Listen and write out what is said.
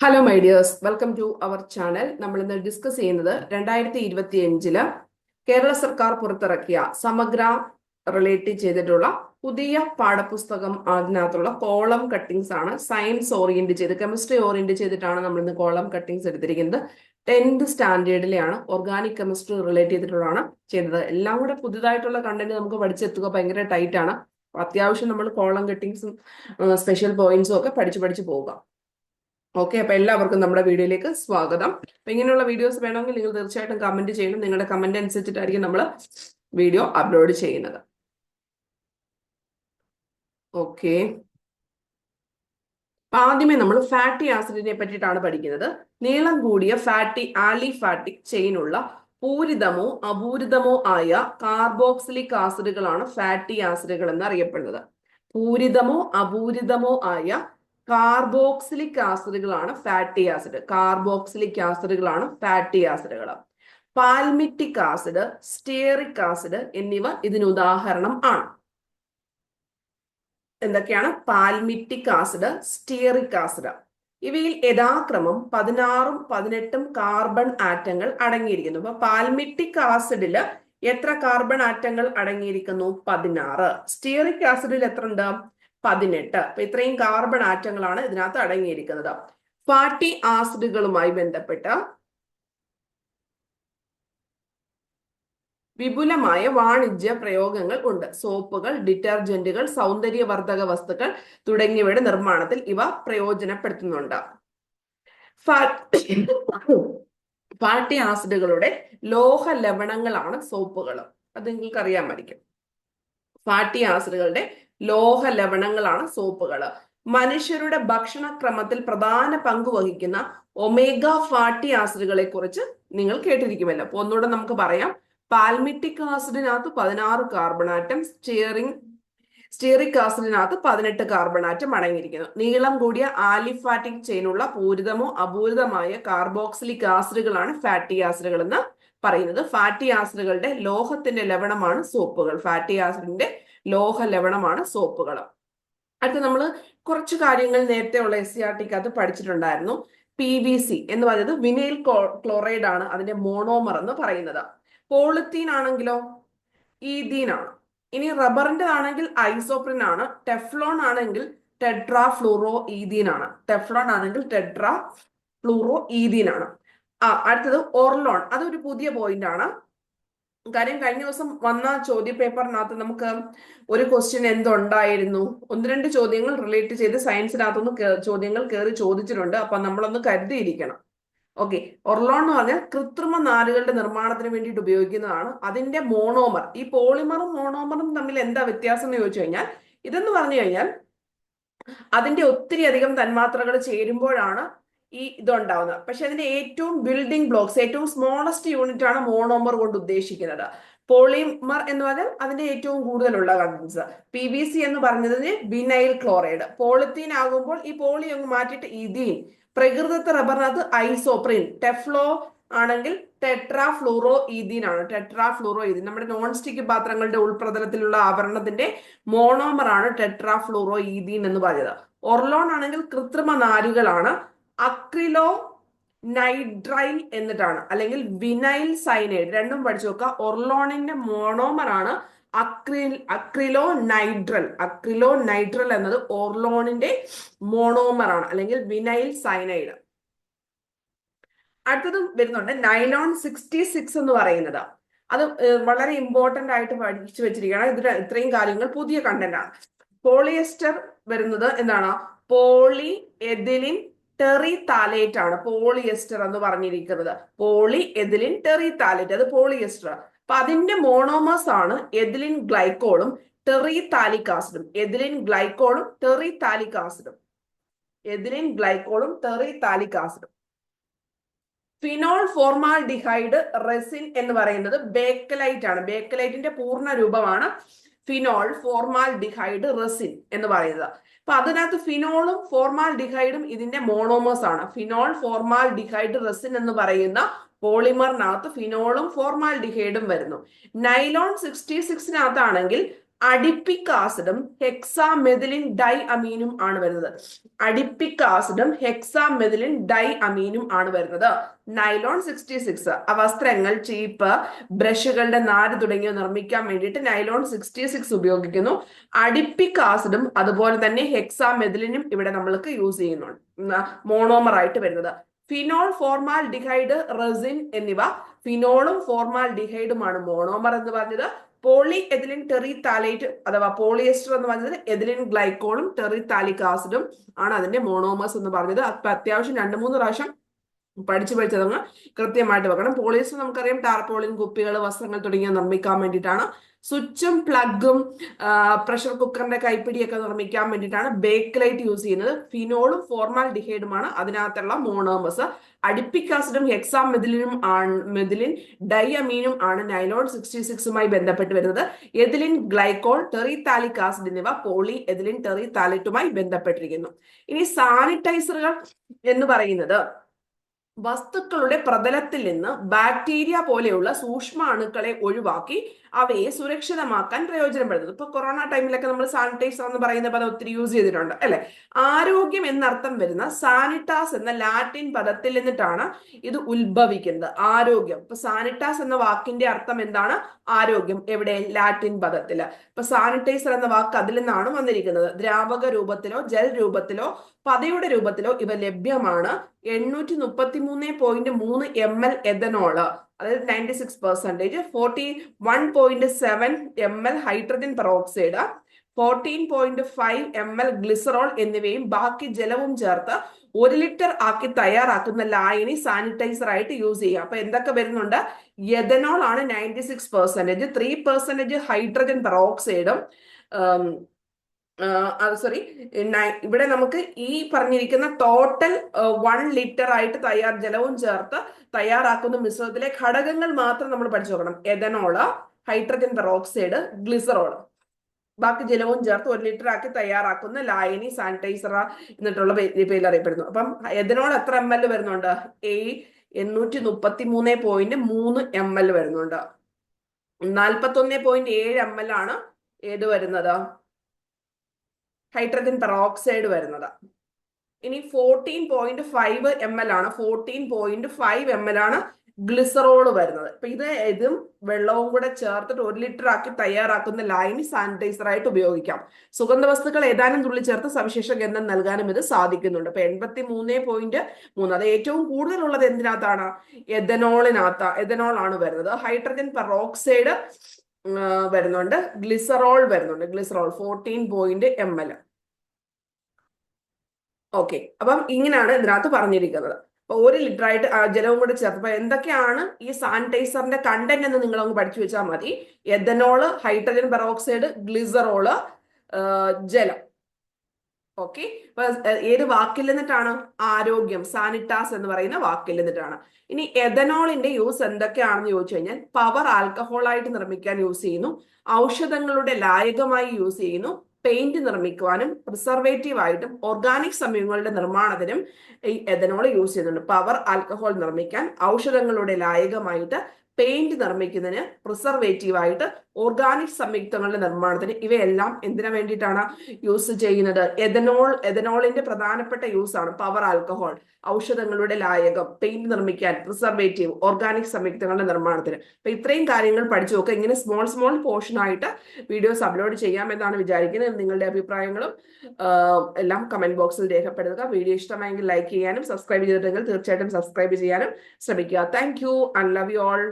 Hello my dears welcome to our channel നമ്മൾ ഇന്ന് discuss ചെയ്യുന്നത് രണ്ടായിരത്തി ഇരുപത്തി അഞ്ചിൽ കേരള സർക്കാർ പുറത്തിറക്കിയ സമഗ്ര റിലേറ്റ് ചെയ്തിട്ടുള്ള പുതിയ പാഠപുസ്തകം അതിനകത്തുള്ള കോളം കട്ടിങ്സ് ആണ് സയൻസ് ഓറിയന്റ് ചെയ്ത് കെമിസ്ട്രി ഓറിയന്റ് ചെയ്തിട്ടാണ് നമ്മൾ ഇന്ന് കോളം കട്ടിങ്സ് എടുത്തിരിക്കുന്നത്. ടെൻത്ത് സ്റ്റാൻഡേർഡിലെയാണ് ഓർഗാനിക് കെമിസ്ട്രി റിലേറ്റ് ചെയ്തിട്ടുള്ളതാണ് ചെയ്തത് എല്ലാം കൂടെ പുതിയതായിട്ടുള്ള കണ്ടന്റ് നമുക്ക് പഠിച്ചെത്തുക ഭയങ്കര ടൈറ്റ് ആണ്. അത്യാവശ്യം നമ്മൾ കോളം കട്ടിങ്സും സ്പെഷ്യൽ പോയിന്റ്സും ഒക്കെ പഠിച്ചു പഠിച്ചു പോവുക. ഓക്കെ അപ്പൊ എല്ലാവർക്കും നമ്മുടെ വീഡിയോയിലേക്ക് സ്വാഗതം. അപ്പൊ ഇങ്ങനെയുള്ള വീഡിയോസ് വേണമെങ്കിൽ നിങ്ങൾ തീർച്ചയായിട്ടും കമന്റ് ചെയ്യണം. നിങ്ങളുടെ കമന്റ് അനുസരിച്ചിട്ടായിരിക്കും നമ്മൾ വീഡിയോ അപ്ലോഡ് ചെയ്യുന്നത്. ഓക്കെ. ആദ്യമേ നമ്മൾ ഫാറ്റി ആസിഡിനെ പറ്റിയിട്ടാണ് പഠിക്കുന്നത്. നീളം കൂടിയ ഫാറ്റി ആലിഫാറ്റിക് ചെയിനുള്ള പൂരിതമോ അപൂരിതമോ ആയ കാർബോക്സിലിക് ആസിഡുകളാണ് ഫാറ്റി ആസിഡുകൾ എന്ന് അറിയപ്പെടുന്നത് പൂരിതമോ അപൂരിതമോ ആയ കാർബോക്സിലിക് ആസിഡുകളാണ് ഫാറ്റി ആസിഡ് കാർബോക്സിലിക് ആസിഡുകളാണ് ഫാറ്റി ആസിഡുകൾ പാൽമിറ്റിക് ആസിഡ് സ്റ്റിയറിക് ആസിഡ് എന്നിവ ഇതിന് ഉദാഹരണം ആണ്. എന്തൊക്കെയാണ്? പാൽമിറ്റിക് ആസിഡ് സ്റ്റിയറിക് ആസിഡ് ഇവയിൽ യഥാക്രമം പതിനാറും പതിനെട്ടും കാർബൺ ആറ്റങ്ങൾ അടങ്ങിയിരിക്കുന്നു. അപ്പൊ പാൽമിറ്റിക് ആസിഡിൽ എത്ര കാർബൺ ആറ്റങ്ങൾ അടങ്ങിയിരിക്കുന്നു? പതിനാറ്. സ്റ്റിയറിക് ആസിഡിൽ എത്ര ഉണ്ട്? പതിനെട്ട്. അപ്പൊ ഇത്രയും കാർബൺ ആറ്റങ്ങളാണ് ഇതിനകത്ത് അടങ്ങിയിരിക്കുന്നത്. ഫാറ്റി ആസിഡുകളുമായി ബന്ധപ്പെട്ട വിപുലമായ വാണിജ്യ പ്രയോഗങ്ങൾ ഉണ്ട്. സോപ്പുകൾ ഡിറ്റർജന്റുകൾ സൗന്ദര്യവർദ്ധക വസ്തുക്കൾ തുടങ്ങിയവയുടെ നിർമ്മാണത്തിൽ ഇവ പ്രയോജനപ്പെടുത്തുന്നുണ്ട്. ഫാറ്റി ആസിഡുകളുടെ ലോഹ ലവണങ്ങളാണ് സോപ്പുകൾ അത് നിങ്ങൾക്ക് അറിയാമായിരിക്കും ഫാറ്റി ആസിഡുകളുടെ ലോഹ ലവണങ്ങളാണ് സോപ്പുകൾ മനുഷ്യരുടെ ഭക്ഷണക്രമത്തിൽ പ്രധാന പങ്ക് വഹിക്കുന്ന ഒമേഗ ഫാട്ടി ആസിഡുകളെ കുറിച്ച് നിങ്ങൾ കേട്ടിരിക്കുമല്ലോ. അപ്പൊ ഒന്നുകൂടെ നമുക്ക് പറയാം. പാൽമിറ്റിക് ആസിഡിനകത്ത് പതിനാറ് കാർബൺ ആറ്റം സ്റ്റിയറിംഗ് സ്റ്റിയറിക് ആസിഡിനകത്ത് പതിനെട്ട് കാർബൺ ആറ്റം അടങ്ങിയിരിക്കുന്നു. നീളം കൂടിയ ആലിഫാറ്റിക് ചെയിനുള്ള പൂരിതമോ അപൂരിതമായ കാർബോക്സിലിക് ആസിഡുകളാണ് ഫാറ്റി ആസിഡുകൾ എന്ന് പറയുന്നത്. ഫാറ്റി ആസിഡുകളുടെ ലോഹത്തിന്റെ ലവണമാണ് സോപ്പുകൾ. ഫാറ്റി ആസിഡിന്റെ ലോഹ ലവണമാണ് സോപ്പുകൾ. അടുത്ത നമ്മൾ കുറച്ച് കാര്യങ്ങൾ നേരത്തെ ഉള്ള എസ് സി ആർ ടിക്കകത്ത് പഠിച്ചിട്ടുണ്ടായിരുന്നു. പി വി സി എന്ന് പറയുന്നത് വിനൈൽ ക്ലോറൈഡ് ആണ് അതിന്റെ മോണോമർ എന്ന് പറയുന്നത്. പോളിത്തീൻ ആണെങ്കിലോ? ഈദീൻ ആണ്. ഇനി റബ്ബറിന്റെ ആണെങ്കിൽ ഐസോപ്രിൻ ആണ്. ടെഫ്ലോൺ ആണെങ്കിൽ ടെട്രാ ഫ്ലൂറോ ഈതീൻ ആണ്. ടെഫ്ലോൺ ആണെങ്കിൽ ടെട്രാ ഫ്ലൂറോ ഈതീൻ ആണ്. ആ അടുത്തത് ഓർലോൺ അതൊരു പുതിയ പോയിന്റ് ആണ്. കാര്യം കഴിഞ്ഞ ദിവസം വന്ന ചോദ്യ പേപ്പറിനകത്ത് നമുക്ക് ഒരു ക്വസ്റ്റ്യൻ എന്തുണ്ടായിരുന്നു? ഒന്ന് രണ്ട് ചോദ്യങ്ങൾ റിലേറ്റ് ചെയ്ത് സയൻസിനകത്തൊന്ന് ചോദ്യങ്ങൾ കയറി ചോദിച്ചിട്ടുണ്ട്. അപ്പൊ നമ്മളൊന്ന് കരുതിയിരിക്കണം. ഓക്കെ ഒർലോൺ എന്ന് പറഞ്ഞാൽ കൃത്രിമ നാരുകളുടെ നിർമ്മാണത്തിന് വേണ്ടിയിട്ട് ഉപയോഗിക്കുന്നതാണ്. അതിന്റെ മോണോമർ ഈ പോളിമറും മോണോമറും തമ്മിൽ എന്താ വ്യത്യാസം എന്ന് ചോദിച്ചു കഴിഞ്ഞാൽ ഇതെന്ന് പറഞ്ഞു കഴിഞ്ഞാൽ അതിന്റെ ഒത്തിരി അധികം തന്മാത്രകൾ ചേരുമ്പോഴാണ് ഈ ഇതുണ്ടാവുന്നത്. പക്ഷെ അതിന്റെ ഏറ്റവും ബിൽഡിംഗ് ബ്ലോക്സ് ഏറ്റവും സ്മോളസ്റ്റ് യൂണിറ്റ് ആണ് മോണോമർ കൊണ്ട് ഉദ്ദേശിക്കുന്നത്. പോളിമർ എന്ന് പറഞ്ഞാൽ അതിന്റെ ഏറ്റവും കൂടുതലുള്ള കണ്ടൻസ് പി വി സി എന്ന് പറഞ്ഞതിന് ബിനൈൽ ക്ലോറൈഡ് പോളിത്തീൻ ആകുമ്പോൾ ഈ പോളി അങ്ങ് മാറ്റിയിട്ട് ഇതീൻ പ്രകൃതത്തെ റബ്ബറിനകത്ത് ഐസോപ്രീൻ ടെഫ്ലോ ആണെങ്കിൽ ടെട്രാ ഫ്ലൂറോ ഈതീൻ ആണ്. ടെട്രാ ഫ്ലൂറോ ഈതീൻ നമ്മുടെ നോൺ സ്റ്റിക്ക് പാത്രങ്ങളുടെ ഉൾപ്രതലത്തിലുള്ള ആവരണത്തിന്റെ മോണോമർ ആണ് ടെട്രാ ഫ്ലൂറോ ഈതീൻ എന്ന് പറഞ്ഞത്. ഒർലോൺ ആണെങ്കിൽ കൃത്രിമ നാരുകളാണ് അക്രിലോ നൈഡ്രൈൽ എന്നിട്ടാണ്. അല്ലെങ്കിൽ വിനൈൽ സൈനൈഡ്. രണ്ടും പഠിച്ചു നോക്കുക. ഒർലോണിന്റെ മോണോമർ ആണ് അക്രിൽ അക്രിലോ നൈഡ്രൽ. അക്രിലോ നൈഡ്രൽ എന്നത് ഓർലോണിന്റെ മോണോമർ ആണ് അല്ലെങ്കിൽ വിനൈൽ സൈനൈഡ്. അടുത്തതും വരുന്നുണ്ട്. നൈലോൺ സിക്സ്റ്റി സിക്സ് എന്ന് പറയുന്നത്. അത് വളരെ ഇമ്പോർട്ടന്റ് ആയിട്ട് പഠിച്ചു വെച്ചിരിക്കുകയാണ്. ഇതിന് ഇത്രയും കാര്യങ്ങൾ പുതിയ കണ്ടന്റ് ആണ്. പോളിയസ്റ്റർ വരുന്നത് എന്താണ്? പോളി എതിലിൻ ടെറി താലേറ്റ് ആണ് പോളിയസ്റ്റർ എന്ന് പറഞ്ഞിരിക്കുന്നത്. പോളി എതിലിൻ ടെറി താലേറ്റ് അത് പോളിയസ്റ്റർ. അപ്പൊ അതിന്റെ മോണോമസ് ആണ് എതിലിൻ ഗ്ലൈക്കോളും ടെറി താലിക് ആസിഡും എതിലിൻ ഗ്ലൈക്കോളും ടെറി താലിക് ആസിഡും എതിലിൻ ഗ്ലൈക്കോളും ടെറി താലിക് ആസിഡും ഫിനോൾ ഫോർമാൽ ഡിഹൈഡ് റെസിൻ എന്ന് പറയുന്നത് ബേക്കലൈറ്റ് ആണ്. ബേക്കലൈറ്റിന്റെ പൂർണ രൂപമാണ് ഫിനോൾ ഫോർമാൽ ഡിഹൈഡ് റെസിൻ എന്ന് പറയുന്നത്. അപ്പൊ അതിനകത്ത് ഫിനോളും ഫോർമാൽ ഡിഹൈഡും ഇതിന്റെ മോണോമേഴ്സ് ആണ്. ഫിനോൾ ഫോർമാൽ ഡിഹൈഡ് റെസിൻ എന്ന് പറയുന്ന പോളിമറിനകത്ത് ഫിനോളും ഫോർമാൽ ഡിഹൈഡും വരുന്നു. നൈലോൺ സിക്സ്റ്റി സിക്സിനകത്താണെങ്കിൽ അഡിപ്പിക് ആസിഡും ഹെക്സാമെഥിലിൻ ഡൈ അമീനും ആണ് വരുന്നത്. അഡിപ്പിക് ആസിഡും ഹെക്സാമെഥിലിൻ ഡൈ അമീനും ആണ് വരുന്നത്. നൈലോൺ സിക്സ്റ്റി സിക്സ് വസ്ത്രങ്ങൾ ചീപ്പ് ബ്രഷുകളുടെ നാര് തുടങ്ങിയവ നിർമ്മിക്കാൻ വേണ്ടിയിട്ട് നൈലോൺ സിക്സ്റ്റി സിക്സ് ഉപയോഗിക്കുന്നു. അഡിപ്പിക് ആസിഡും അതുപോലെ തന്നെ ഹെക്സാമെഥിലിനും ഇവിടെ നമ്മൾക്ക് യൂസ് ചെയ്യുന്നുണ്ട്. മോണോമർ ആയിട്ട് വരുന്നത്. ഫിനോൾ ഫോർമാൽ ഡിഹൈഡ് റെസിൻ എന്നിവ ഫിനോളും ഫോർമാൽ ഡിഹൈഡുമാണ് മോണോമർ എന്ന് പറഞ്ഞത്. പോളി എതിലിൻ ടെറി താലേറ്റ് അഥവാ പോളിയസ്റ്റർ എന്ന് പറഞ്ഞത് എതിലിൻ ഗ്ലൈക്കോളും ടെറി താലിക് ആസിഡും ആണ് അതിന്റെ മോണോമേഴ്സ് എന്ന് പറഞ്ഞത്. അപ്പൊ അത്യാവശ്യം രണ്ട് മൂന്ന് പ്രാവശ്യം പഠിച്ചു പഠിച്ചതങ്ങ് കൃത്യമായിട്ട് വെക്കണം. പോളിയസ്റ്റർ നമുക്കറിയാം ടാർപോളിൻ കുപ്പികൾ വസ്ത്രങ്ങൾ തുടങ്ങിയ നിർമ്മിക്കാൻ വേണ്ടിയിട്ടാണ്. സ്വിച്ചും പ്ലഗും പ്രഷർ കുക്കറിന്റെ കൈപ്പിടിയൊക്കെ നിർമ്മിക്കാൻ വേണ്ടിയിട്ടാണ് ബേക്ക് ലൈറ്റ് യൂസ് ചെയ്യുന്നത് ഫിനോളും ഫോർമാൽ ഡിഹൈഡുമാണ് അതിനകത്തുള്ള മോണോമസ് അഡിപ്പിക് ആസിഡും ഹെക്സാം മെതിലിനും ആണ് മെതിലിൻ ഡൈഅമീനും ആണ് നൈലോൺ സിക്സ്റ്റി സിക്സുമായി ബന്ധപ്പെട്ട് വരുന്നത്. Ethylene glycol terephthalic acid എന്നിവ പോളി എതിലിൻ ടെറി താലിറ്റുമായി ബന്ധപ്പെട്ടിരിക്കുന്നു. ഇനി സാനിറ്റൈസറുകൾ എന്ന് പറയുന്നത് വസ്തുക്കളുടെ പ്രതലത്തിൽ നിന്ന് ബാക്ടീരിയ പോലെയുള്ള സൂക്ഷ്മാണുക്കളെ ഒഴിവാക്കി അവയെ സുരക്ഷിതമാക്കാൻ പ്രയോജനപ്പെടുന്നത്. ഇപ്പൊ കൊറോണ ടൈമിലൊക്കെ നമ്മൾ സാനിറ്റൈസർ എന്ന് പറയുന്ന പദം ഒത്തിരി യൂസ് ചെയ്തിട്ടുണ്ട് അല്ലെ? ആരോഗ്യം എന്നർത്ഥം വരുന്ന സാനിറ്റാസ് എന്ന ലാറ്റിൻ പദത്തിൽ നിന്നിട്ടാണ് ഇത് ഉത്ഭവിക്കുന്നത്. ആരോഗ്യം. ഇപ്പൊ സാനിറ്റാസ് എന്ന വാക്കിന്റെ അർത്ഥം എന്താണ്? ആരോഗ്യം. എവിടെ? ലാറ്റിൻ പദത്തിൽ ഇപ്പൊ സാനിറ്റൈസർ എന്ന വാക്ക് അതിൽ നിന്നാണ് വന്നിരിക്കുന്നത്. ദ്രാവക രൂപത്തിലോ ജൽ രൂപത്തിലോ പതയുടെ രൂപത്തിലോ ഇവ ലഭ്യമാണ് എണ്ണൂറ്റി മുപ്പത്തി മൂന്ന് പോയിന്റ് മൂന്ന് എം എൽ എഥനോൾ അതായത് ninety six percentage forty one point seven M L hydrogen peroxide fourteen point five M L glycerol എന്നിവയും ബാക്കി ജലവും ചേർത്ത് ഒരു ലിറ്റർ ആക്കി തയ്യാറാക്കുന്ന ലായനി സാനിറ്റൈസർ ആയിട്ട് യൂസ് ചെയ്യുക. അപ്പൊ എന്തൊക്കെ വരുന്നുണ്ട്? എഥനോൾ ആണ് ninety six percentage three percentage hydrogen പെറോക്സൈഡും sorry ഇവിടെ നമുക്ക് ഈ പറഞ്ഞിരിക്കുന്ന ടോട്ടൽ വൺ ലിറ്റർ ആയിട്ട് തയ്യാർ ജലവും ചേർത്ത് തയ്യാറാക്കുന്ന മിശ്രിതത്തിലെ ഘടകങ്ങൾ മാത്രം നമ്മൾ പഠിച്ചു നോക്കണം. Ethanol hydrogen peroxide glycerol. ബാക്കി ജലവും ചേർത്ത് ഒരു ലിറ്റർ ആക്കി തയ്യാറാക്കുന്ന ലായനി സാനിറ്റൈസർ എന്നിട്ടുള്ള പേരിൽ അറിയപ്പെടുന്നു. അപ്പം എഥനോൾ എത്ര എം എൽ വരുന്നുണ്ട്? എ എണ്ണൂറ്റി മുപ്പത്തി മൂന്ന് പോയിന്റ് മൂന്ന് എം എൽ വരുന്നുണ്ട്. നാൽപ്പത്തി ഒന്ന് പോയിന്റ് ഏഴ് എം എൽ ആണ് ഏത് വരുന്നത്? ഹൈഡ്രജൻ പെറോക്സൈഡ് വരുന്നത്. ഇനി fourteen point five M L ആണ്. Fourteen point five M L ആണ് ഗ്ലിസറോൾ വരുന്നത്. അപ്പൊ ഇത് ഇതും വെള്ളവും കൂടെ ചേർത്തിട്ട് ഒരു ലിറ്റർ ആക്കി തയ്യാറാക്കുന്ന ലൈനി സാനിറ്റൈസർ ആയിട്ട് ഉപയോഗിക്കാം. സുഗന്ധ വസ്തുക്കൾ ഏതാനും തുള്ളി ചേർത്ത് സവിശേഷ ഗന്ധം നൽകാനും ഇത് സാധിക്കുന്നുണ്ട്. അപ്പൊ എൺപത്തി മൂന്ന് പോയിന്റ് മൂന്ന് അത് ഏറ്റവും കൂടുതലുള്ളത് എന്തിനകത്താണ്? എഥനോളിനകത്ത എഥനോൾ ആണ് വരുന്നത്. ഹൈഡ്രജൻ പെറോക്സൈഡ് വരുന്നുണ്ട്. ഗ്ലിസറോൾ വരുന്നുണ്ട്. Glycerol fourteen point M L okay അപ്പം ഇങ്ങനെയാണ് ഇതിനകത്ത് പറഞ്ഞിരിക്കുന്നത്. അപ്പൊ ഒരു ലിറ്റർ ആയിട്ട് ജലവും കൂടെ ചേർത്ത്. അപ്പൊ എന്തൊക്കെയാണ് ഈ സാനിറ്റൈസറിന്റെ കണ്ടന്റ് എന്ന് നിങ്ങൾ അങ്ങ് പഠിച്ചു വെച്ചാൽ മതി. എഥനോൾ ഹൈഡ്രജൻ പെറോക്സൈഡ് ഗ്ലിസറോൾ ജലം. ഓക്കെ ഇപ്പൊ ഏത് വാക്കിൽ നിന്നിട്ടാണ്? ആരോഗ്യം സാനിറ്റാസ് എന്ന് പറയുന്ന വാക്കിൽ നിന്നിട്ടാണ്. ഇനി എഥനോളിന്റെ യൂസ് എന്തൊക്കെയാണെന്ന് ചോദിച്ചു കഴിഞ്ഞാൽ പവർ ആൽക്കഹോൾ ആയിട്ട് നിർമ്മിക്കാൻ യൂസ് ചെയ്യുന്നു. ഔഷധങ്ങളുടെ ലായകമായി യൂസ് ചെയ്യുന്നു. പെയിന്റ് നിർമ്മിക്കുവാനും പ്രിസർവേറ്റീവ് ആയിട്ടും ഓർഗാനിക് സമയങ്ങളുടെ നിർമ്മാണത്തിനും ഈ എഥനോൾ യൂസ് ചെയ്യുന്നുണ്ട്. പവർ ആൽക്കഹോൾ നിർമ്മിക്കാൻ ഔഷധങ്ങളുടെ ലായകമായിട്ട് പെയിന്റ് നിർമ്മിക്കുന്നതിന് പ്രിസർവേറ്റീവ് ആയിട്ട് ഓർഗാനിക് സംയുക്തങ്ങളുടെ നിർമ്മാണത്തിന് ഇവയെല്ലാം എന്തിനു വേണ്ടിയിട്ടാണ് യൂസ് ചെയ്യുന്നത്? എഥനോൾ എഥനോളിന്റെ പ്രധാനപ്പെട്ട യൂസ് ആണ് പവർ ആൽക്കഹോൾ. ഔഷധങ്ങളുടെ ലായകം പെയിന്റ് നിർമ്മിക്കാൻ പ്രിസർവേറ്റീവ് ഓർഗാനിക് സംയുക്തങ്ങളുടെ നിർമ്മാണത്തിന്. അപ്പൊ ഇത്രയും കാര്യങ്ങൾ പഠിച്ചു. നോക്കുക ഇങ്ങനെ സ്മോൾ സ്മോൾ പോർഷൻ ആയിട്ട് വീഡിയോസ് അപ്ലോഡ് ചെയ്യാമെന്നാണ് വിചാരിക്കുന്നത്. നിങ്ങളുടെ അഭിപ്രായങ്ങളും എല്ലാം കമന്റ് ബോക്സിൽ രേഖപ്പെടുത്തുക. വീഡിയോ ഇഷ്ടമായെങ്കിൽ ലൈക്ക് ചെയ്യാനും സബ്സ്ക്രൈബ് ചെയ്തിട്ടുണ്ടെങ്കിൽ തീർച്ചയായിട്ടും സബ്സ്ക്രൈബ് ചെയ്യാനും ശ്രമിക്കുക. Thank you and love you all